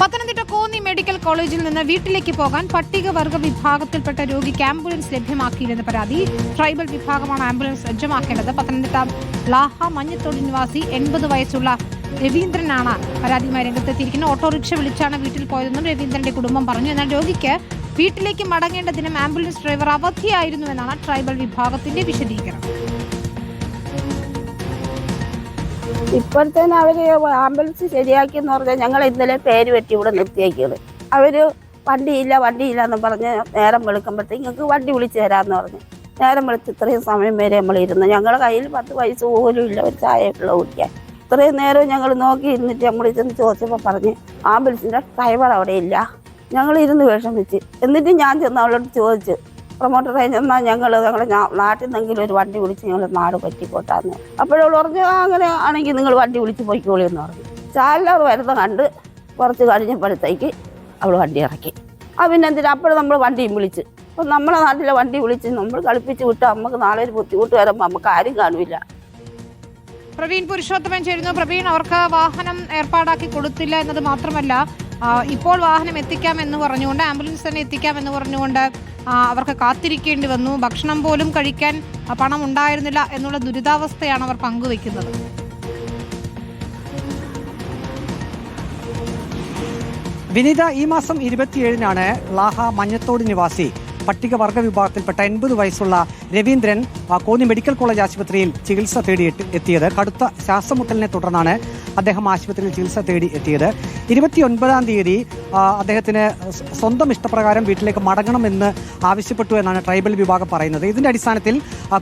Pathanamthitta Konni medical കോളേജിൽ നിന്ന് വീട്ടിലേക്ക് പോകാൻ പട്ടികവർഗ വിഭാഗത്തിൽപ്പെട്ട രോഗിക്ക് ആംബുലൻസ് ലഭ്യമാക്കിയിരുന്ന പരാതി ട്രൈബൽ വിഭാഗമാണ് ആംബുലൻസ് സജ്ജമാക്കേണ്ടത്. പത്തനംതിട്ട ലാഹ മഞ്ഞത്തോട് നിവാസി എൺപത് വയസ്സുള്ള രവീന്ദ്രനാണ് പരാതിയുമായി രംഗത്തെത്തിയിരിക്കുന്നത്. ഓട്ടോറിക്ഷ വിളിച്ചാണ് വീട്ടിൽ പോയതെന്നും രവീന്ദ്രന്റെ കുടുംബം പറഞ്ഞു. എന്നാൽ രോഗിക്ക് വീട്ടിലേക്ക് മടങ്ങേണ്ട ദിനം ആംബുലൻസ് ഡ്രൈവർ അവധിയായിരുന്നുവെന്നാണ് ട്രൈബൽ വിഭാഗത്തിന്റെ വിശദീകരണം. ഇപ്പോഴത്തേന് അവർ ആംബുലൻസ് ശരിയാക്കിയെന്ന് പറഞ്ഞാൽ ഞങ്ങൾ ഇന്നലെ പേര് വെട്ടി ഇവിടെ നിർത്തിയേക്കുന്നത് അവർ വണ്ടിയില്ല വണ്ടിയില്ല എന്ന് പറഞ്ഞ് നേരം വെളുക്കുമ്പോഴത്തേക്ക് ഞങ്ങൾക്ക് വണ്ടി വിളിച്ചു തരാമെന്ന് പറഞ്ഞു. നേരം വെളുത്ത് ഇത്രയും സമയം വരെ നമ്മൾ ഇരുന്നു. ഞങ്ങളുടെ കയ്യിൽ പത്ത് പൈസ പോലും ഇല്ല ഒരു ചായ ഉള്ള കുടിക്കാൻ. ഇത്രയും നേരം ഞങ്ങൾ നോക്കി ഇരുന്നിട്ട് നമ്മൾ ഇരുന്ന് ചോദിച്ചപ്പോൾ പറഞ്ഞ് ആംബുലൻസിന്റെ ഡ്രൈവർ അവിടെ ഇല്ല. ഞങ്ങൾ ഇരുന്ന് വിഷമിച്ച്. എന്നിട്ട് ഞാൻ ചെന്ന് അവളോട് ചോദിച്ചു പ്രൊമോട്ടറെ ചെന്നാൽ ഞങ്ങൾ ഞങ്ങൾ നാട്ടിൽ നിന്നെങ്കിലും ഒരു വണ്ടി വിളിച്ച് ഞങ്ങൾ നാട് പറ്റിക്കോട്ടാന്ന് അപ്പോഴവൾ പറഞ്ഞു അങ്ങനെ ആണെങ്കിൽ നിങ്ങൾ വണ്ടി വിളിച്ച് പോയിക്കോളി എന്ന് പറഞ്ഞു. ചാലർ വരുന്ന കണ്ട് കുറച്ച് കഴിഞ്ഞപ്പോഴത്തേക്ക് അവൾ വണ്ടി ഇറക്കി. ആ പിന്നെ എന്തിനാ അപ്പോഴും നമ്മൾ വണ്ടിയും വിളിച്ച്. അപ്പം നമ്മളെ നാട്ടിലെ വണ്ടി വിളിച്ച് നമ്മൾ കളിപ്പിച്ച് വിട്ട് നമുക്ക് നാളെ ഒരു ബുദ്ധിമുട്ട് വരുമ്പോൾ നമുക്ക് ആരും കാണില്ല. പ്രവീൺ പുരുഷോത്തമൻ ചേരുന്നു. പ്രവീൺ അവർക്ക് വാഹനം ഏർപ്പാടാക്കി കൊടുത്തില്ല എന്നത് മാത്രമല്ല ഇപ്പോൾ വാഹനം എത്തിക്കാം എന്ന് പറഞ്ഞുകൊണ്ട് ആംബുലൻസ് തന്നെ എത്തിക്കാം എന്ന് പറഞ്ഞുകൊണ്ട് അവർക്ക് കാത്തിരിക്കേണ്ടി വന്നു. ഭക്ഷണം പോലും കഴിക്കാൻ പണം ഉണ്ടായിരുന്നില്ല എന്നുള്ള ദുരിതാവസ്ഥയാണ് അവർ പങ്കുവെക്കുന്നത് വിനീത ഈ മാസം ഇരുപത്തിയേഴിനാണ് ലാഹ മഞ്ഞത്തോട് നിവാസി പട്ടികവർഗ വിഭാഗത്തിൽപ്പെട്ട എൺപത് വയസ്സുള്ള രവീന്ദ്രൻ കോന്നി മെഡിക്കൽ കോളേജ് ആശുപത്രിയിൽ ചികിത്സ തേടി എത്തിയത്. കടുത്ത ശ്വാസമുട്ടലിനെ തുടർന്നാണ് അദ്ദേഹം ആശുപത്രിയിൽ ചികിത്സ തേടി എത്തിയത്. ഇരുപത്തിയൊൻപതാം തീയതി അദ്ദേഹത്തിന് സ്വന്തം ഇഷ്ടപ്രകാരം വീട്ടിലേക്ക് മടങ്ങണമെന്ന് ആവശ്യപ്പെട്ടു എന്നാണ് ട്രൈബൽ വിഭാഗം പറയുന്നത്. ഇതിന്റെ അടിസ്ഥാനത്തിൽ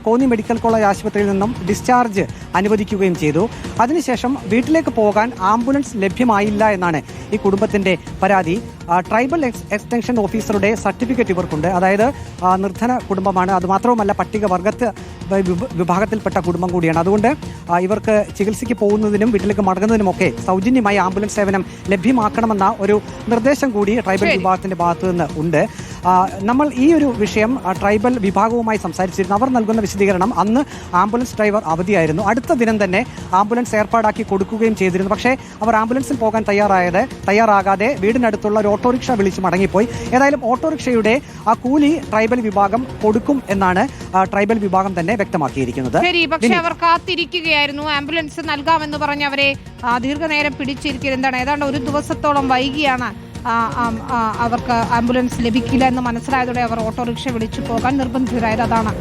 കോന്നി മെഡിക്കൽ കോളേജ് ആശുപത്രിയിൽ നിന്നും ഡിസ്ചാർജ് അനുവദിക്കുകയും ചെയ്തു. അതിനുശേഷം വീട്ടിലേക്ക് പോകാൻ ആംബുലൻസ് ലഭ്യമായില്ല എന്നാണ് ഈ കുടുംബത്തിന്റെ പരാതി. ട്രൈബൽ എക്സ് എക്സ്റ്റൻഷൻ ഓഫീസറുടെ സർട്ടിഫിക്കറ്റ് ഇവർക്കുണ്ട്. അതായത് നിർധന കുടുംബമാണ്. അതുമാത്രവുമല്ല പട്ടികവർഗത്ത് വർഗത്ത് വിഭാഗത്തിൽപ്പെട്ട കുടുംബം കൂടിയാണ്. അതുകൊണ്ട് ഇവർക്ക് ചികിത്സയ്ക്ക് പോകുന്നതിനും വീട്ടിലേക്ക് മടങ്ങുന്നതിനുമൊക്കെ സൗജന്യമായി ആംബുലൻസ് സേവനം ലഭ്യമാക്കണമെന്ന ഒരു നിർദ്ദേശം കൂടി ട്രൈബൽ വിഭാഗത്തിന്റെ ഭാഗത്തു നിന്ന് ഉണ്ട്. നമ്മൾ ഈ ഒരു വിഷയം ട്രൈബൽ വിഭാഗവുമായി സംസാരിച്ചിരുന്നു. അവർ നൽകുന്ന വിശദീകരണം അന്ന് ആംബുലൻസ് ഡ്രൈവർ അവധിയായിരുന്നു. അടുത്ത ദിനം തന്നെ ആംബുലൻസ് ഏർപ്പാടാക്കി കൊടുക്കുകയും ചെയ്തിരുന്നു. പക്ഷേ അവർ ആംബുലൻസിൽ പോകാൻ തയ്യാറായത് തയ്യാറാകാതെ വീടിനടുത്തുള്ള ഒരു ഓട്ടോറിക്ഷ വിളിച്ച് മടങ്ങിപ്പോയി. ഏതായാലും ഓട്ടോറിക്ഷയുടെ ആ കൂലി ട്രൈബൽ വിഭാഗം കൊടുക്കും എന്നാണ് ട്രൈബൽ വിഭാഗം തന്നെ വ്യക്തമാക്കിയിരിക്കുന്നത്. ശരി പക്ഷേ അവർ കാത്തിരിക്കുകയായിരുന്നു. ആംബുലൻസ് നൽകാമെന്ന് പറഞ്ഞ് അവരെ ദീർഘനേരം പിടിച്ചിരിക്കുന്നത് എന്താണ്? ഏതാണ്ട് ഒരു ദിവസത്തോളം വൈകിയാണ് അവർക്ക് ആംബുലൻസ് ലഭിക്കില്ല എന്ന് മനസ്സിലായതോടെ അവർ ഓട്ടോറിക്ഷ വിളിച്ചു പോകാൻ നിർബന്ധിതരായത് അതാണ്